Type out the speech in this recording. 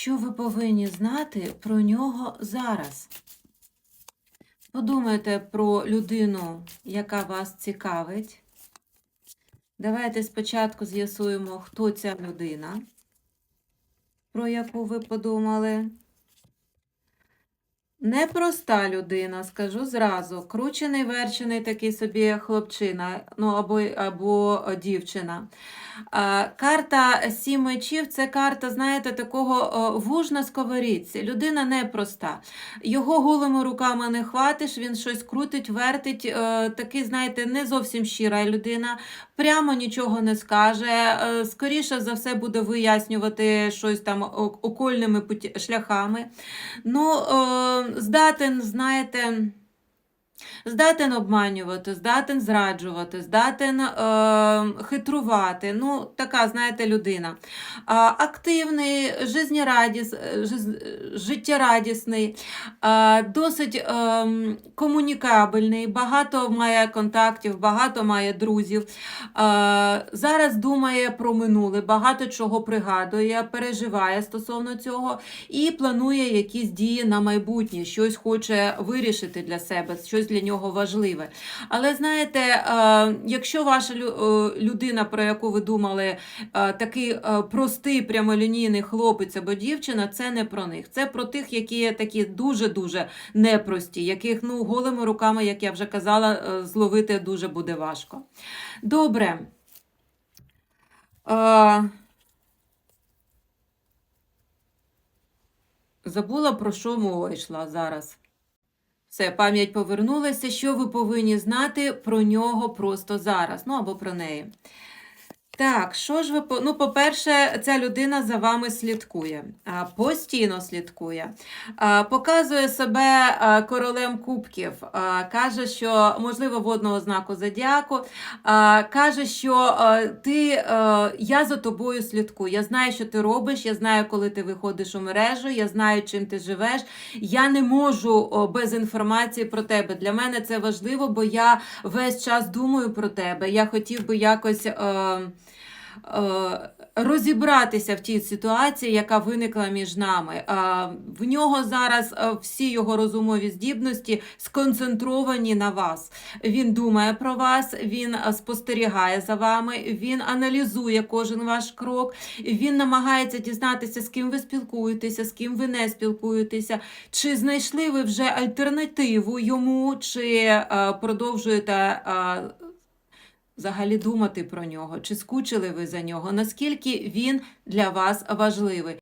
Що ви повинні знати про нього зараз? Подумайте про людину, яка вас цікавить. Давайте спочатку з'ясуємо, хто ця людина, про яку ви подумали. Непроста людина, скажу зразу. Кручений, верчений такий собі хлопчина, ну або, або дівчина. Карта сім мечів це карта, знаєте, такого вуж на сковорідці. Людина непроста. Його голими руками не хватиш, він щось крутить, вертить. е, Такий, знаєте, не зовсім щира людина, прямо нічого не скаже. е, Скоріше за все буде вияснювати щось там окольними шляхами. Ну, е, здатен, знаєте, здатен обманювати, здатен зраджувати, здатен е, хитрувати. Ну, така, знаєте, людина. А, активний, жизнерадіс, жиз- життєрадісний, а, досить е, комунікабельний, багато має контактів, багато має друзів. А, зараз думає про минуле, багато чого пригадує, переживає стосовно цього і планує якісь дії на майбутнє, щось хоче вирішити для себе, щось для нього важливе. Але знаєте, е, якщо ваша е, людина, про яку ви думали, е, такий простий прямолінійний хлопець або дівчина, це не про них. Це про тих, які такі дуже-дуже непрості, яких ну, голими руками, як я вже казала, зловити дуже буде важко. Добре. Забула, про що мова йшла зараз. Все, пам'ять повернулася. Що ви повинні знати про нього просто зараз? Ну або про неї. Так, що ж ви ну, по-перше, ця людина за вами слідкує, постійно слідкує, показує себе королем кубків, каже, що можливо водного знаку зодіаку, каже, що ти, я за тобою слідкую. Я знаю, що ти робиш, я знаю, коли ти виходиш у мережу, я знаю, чим ти живеш. Я не можу без інформації про тебе. Для мене це важливо, бо я весь час думаю про тебе. Я хотів би якось. Е, Розібратися в тій ситуації, яка виникла між нами. Е, В нього зараз е, всі його розумові здібності сконцентровані на вас. Він думає про вас, він спостерігає за вами, він аналізує кожен ваш крок, він намагається дізнатися, з ким ви спілкуєтеся, з ким ви не спілкуєтеся, чи знайшли ви вже альтернативу йому, чи продовжуєте. Взагалі думати про нього, чи скучили ви за нього, наскільки він для вас важливий.